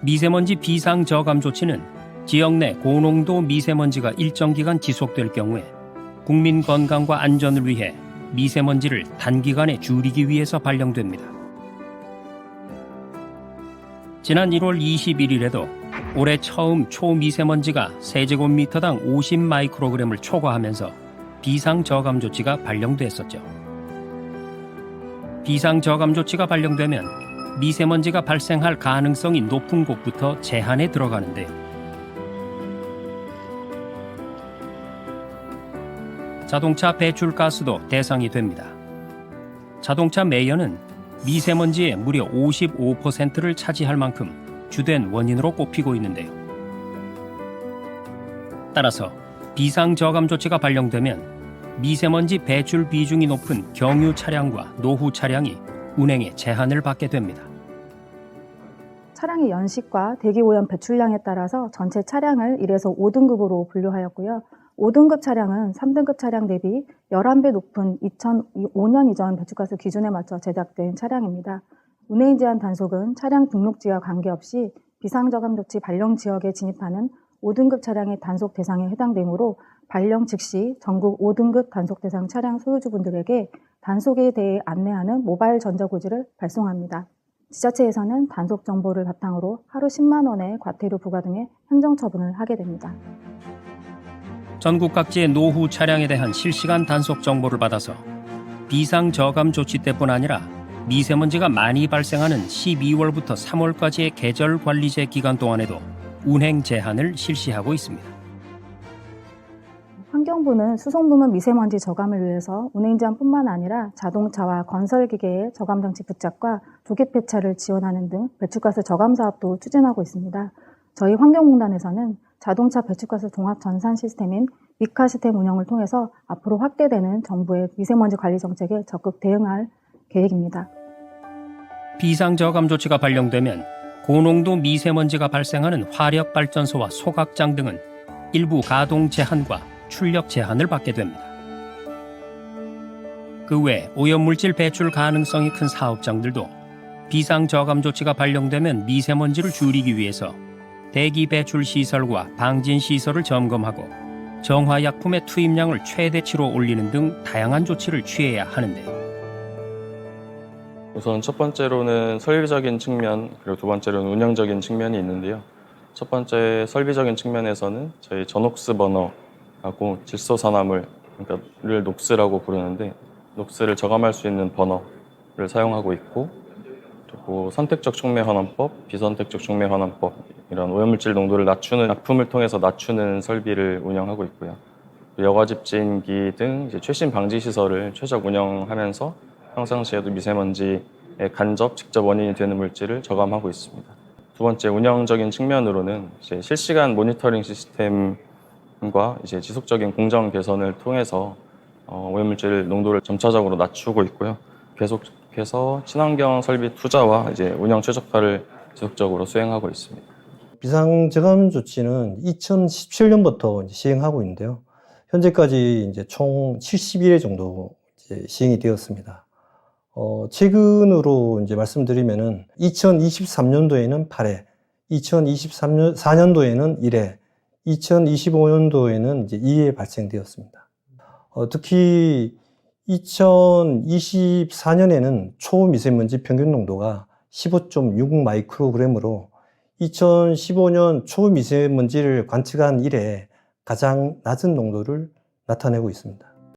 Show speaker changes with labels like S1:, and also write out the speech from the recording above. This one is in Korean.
S1: 미세먼지 비상 저감 조치는 지역 내 고농도 미세먼지가 일정 기간 지속될 경우에 국민 건강과 안전을 위해 미세먼지를 단기간에 줄이기 위해서 발령됩니다. 지난 1월 21일에도 올해 처음 초미세먼지가 세제곱미터당 50 마이크로그램을 초과하면서 비상 저감 조치가 발령됐었죠. 비상 저감 조치가 발령되면 미세먼지가 발생할 가능성이 높은 곳부터 제한에 들어가는데요. 자동차 배출 가스도 대상이 됩니다. 자동차 매연은 미세먼지의 무려 55%를 차지할 만큼 주된 원인으로 꼽히고 있는데요. 따라서 비상 저감 조치가 발령되면 미세먼지 배출 비중이 높은 경유 차량과 노후 차량이 운행에 제한을 받게 됩니다.
S2: 차량의 연식과 대기오염 배출량에 따라서 전체 차량을 1에서 5등급으로 분류하였고요. 5등급 차량은 3등급 차량 대비 11배 높은 2005년 이전 배출가스 기준에 맞춰 제작된 차량입니다. 운행 제한 단속은 차량 등록지와 관계없이 비상저감 조치 발령 지역에 진입하는 5등급 차량의 단속 대상에 해당되므로 발령 즉시 전국 5등급 단속 대상 차량 소유주분들에게 단속에 대해 안내하는 모바일 전자고지를 발송합니다. 지자체에서는 단속 정보를 바탕으로 하루 10만 원의 과태료 부과 등의 행정 처분을 하게 됩니다.
S1: 전국 각지의 노후 차량에 대한 실시간 단속 정보를 받아서 비상 저감 조치 때뿐 아니라 미세먼지가 많이 발생하는 12월부터 3월까지의 계절 관리제 기간 동안에도 운행 제한을 실시하고 있습니다.
S2: 환경부는 수송부문 미세먼지 저감을 위해서 운행 제한뿐만 아니라 자동차와 건설기계의 저감 장치 부착과 조기 폐차를 지원하는 등 배출가스 저감 사업도 추진하고 있습니다. 저희 환경공단에서는 자동차 배출가스 종합 전산 시스템인 미카 시스템 운영을 통해서 앞으로 확대되는 정부의 미세먼지 관리 정책에 적극 대응할 계획입니다.
S1: 비상 저감 조치가 발령되면 고농도 미세먼지가 발생하는 화력 발전소와 소각장 등은 일부 가동 제한과 출력 제한을 받게 됩니다. 그 외 오염물질 배출 가능성이 큰 사업장들도 비상 저감 조치가 발령되면 미세먼지를 줄이기 위해서 대기 배출 시설과 방진 시설을 점검하고 정화약품의 투입량을 최대치로 올리는 등 다양한 조치를 취해야 하는데요.
S3: 우선 첫 번째로는 설비적인 측면 그리고 두 번째로는 운영적인 측면이 있는데요. 첫 번째 설비적인 측면에서는 저희 전옥스 버너 하고 질소 산화물 그러니까 를 녹스라고 부르는데 녹스를 저감할 수 있는 버너를 사용하고 있고 그리고 선택적 촉매 환원법, 비선택적 촉매 환원법 이런 오염물질 농도를 낮추는 약품을 통해서 낮추는 설비를 운영하고 있고요. 여과집진기 등 최신 방지 시설을 최적 운영하면서 평상시에도 미세먼지의 간접, 직접 원인이 되는 물질을 저감하고 있습니다. 두 번째 운영적인 측면으로는 실시간 모니터링 시스템 과 이제 지속적인 공정 개선을 통해서 어, 오염물질 농도를 점차적으로 낮추고 있고요. 계속해서 친환경 설비 투자와 이제 운영 최적화를 지속적으로 수행하고 있습니다.
S4: 비상저감 조치는 2017년부터 시행하고 있는데요. 현재까지 이제 총 71회 정도 시행이 되었습니다. 어, 최근으로 이제 말씀드리면은 2023년도에는 8회, 2024년도에는 1회, 2025년도에는 이제 2회 발생되었습니다. 어, 특히 2024년에는 초미세먼지 평균 농도가 15.6 마이크로그램으로 2015년 초미세먼지를 관측한 이래 가장 낮은 농도를 나타내고 있습니다.